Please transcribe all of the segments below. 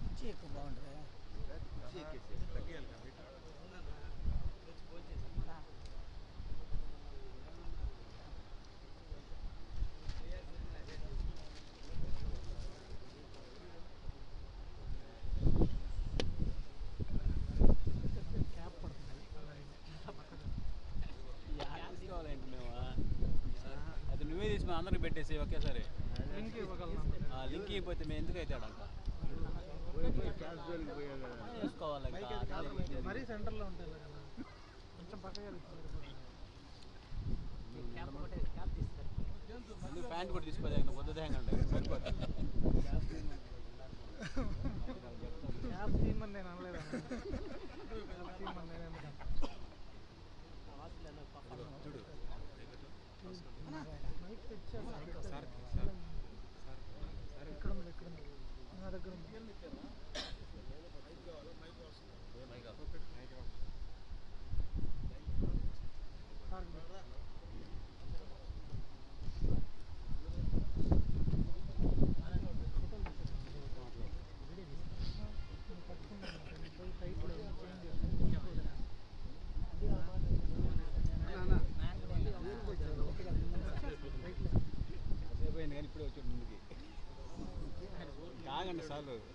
కుర్చీ ఎక్కువ బాగుంటుంది క్యాప్ పడుతుంది తీసుకోవాలంటే మేము అది నువ్వే తీసి మేము అందరికి పెట్టేసి ఒకేసారి లింక్ ఇవ్వగలను ఆ లింక్ ఇవ్వకపోతే మేము ఎందుకు అవుతాడు అంట మరీ సెంటర్లో ఉంటాయి కదా. కొంచెం పక్కగా ముందు ప్యాంట్ కూడా తీసుకోవాలి పొద్దు దేహంగా సరిపోతుంది. चालू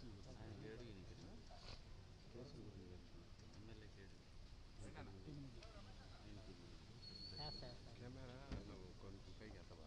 ಕೇಸಲ್ಲಿ ನಾನು ಹೇಳಿದ್ದೀನಿ ಕೇಸಲ್ಲಿ ಆಮೇಲೆ ಕೇಳಿ ಕ್ಯಾಮೆರಾ ನಾವು ಕೊಂಡು ಕೈಗೆ ಅಥವಾ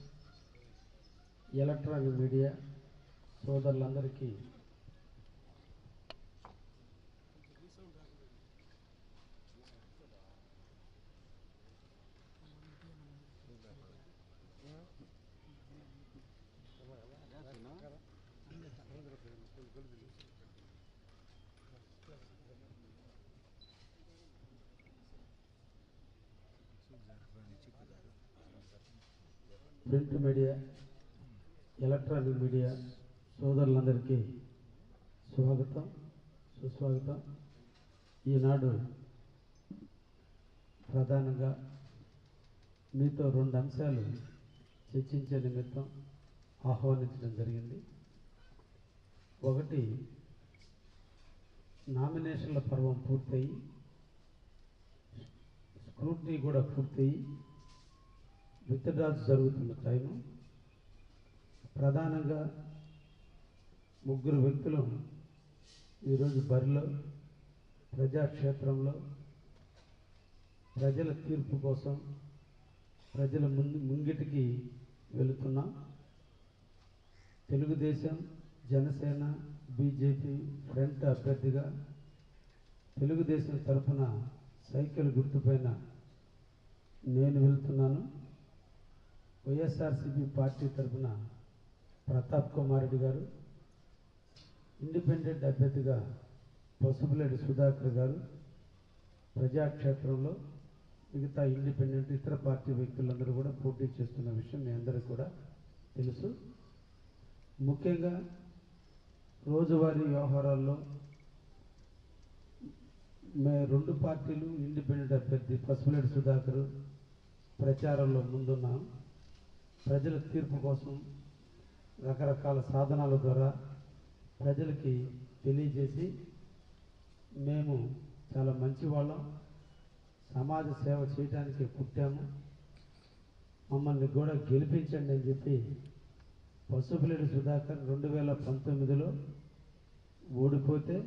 ఎలక్ట్రానిక్ మీడియా సోదరులందరికీ ప్రింట్ మీడియా ఎలక్ట్రానిక్ మీడియా సోదరులందరికీ స్వాగతం సుస్వాగతం. ఈనాడు ప్రధానంగా మీతో రెండు అంశాలు చర్చించే నిమిత్తం ఆహ్వానించడం జరిగింది. ఒకటి నామినేషన్ల పర్వం పూర్తయి స్క్రూటినీ కూడా పూర్తయి విత్డ్రాల్స్ జరుగుతున్న టైము. ప్రధానంగా ముగ్గురు వ్యక్తులు ఈరోజు బరిలో ప్రజాక్షేత్రంలో ప్రజల తీర్పు కోసం ప్రజల ముందు ముంగిటికి వెళుతున్నాం. తెలుగుదేశం జనసేన బీజేపీ ఫ్రంట్ అభ్యర్థిగా తెలుగుదేశం తరఫున సైకిల్ గుర్తుపైన నేను వెళ్తున్నాను. వైఎస్ఆర్సీపీ పార్టీ తరఫున ప్రతాప్ కుమార్ రెడ్డి గారు ఇండిపెండెంట్ అభ్యర్థిగా పసుపులేడి సుధాకర్ గారు ప్రజాక్షేత్రంలో మిగతా ఇండిపెండెంట్ ఇతర పార్టీ వ్యక్తులందరూ కూడా పోటీ చేస్తున్న విషయం మీ అందరికీ కూడా తెలుసు. ముఖ్యంగా రోజువారీ వ్యవహారాల్లో మే రెండు పార్టీలు ఇండిపెండెంట్ అభ్యర్థి పసుపులేడి సుధాకర్ ప్రచారంలో ముందున్నాం. ప్రజల తీర్పు కోసం రకరకాల సాధనాల ద్వారా ప్రజలకి తెలియజేసి మేము చాలా మంచి వాళ్ళం సమాజ సేవ చేయడానికి పుట్టాము. మమ్మల్ని కూడా గెలిపించండి అని చెప్పి పసుపులేడు సుధాకర్ రెండు వేల పంతొమ్మిదిలో ఓడిపోతే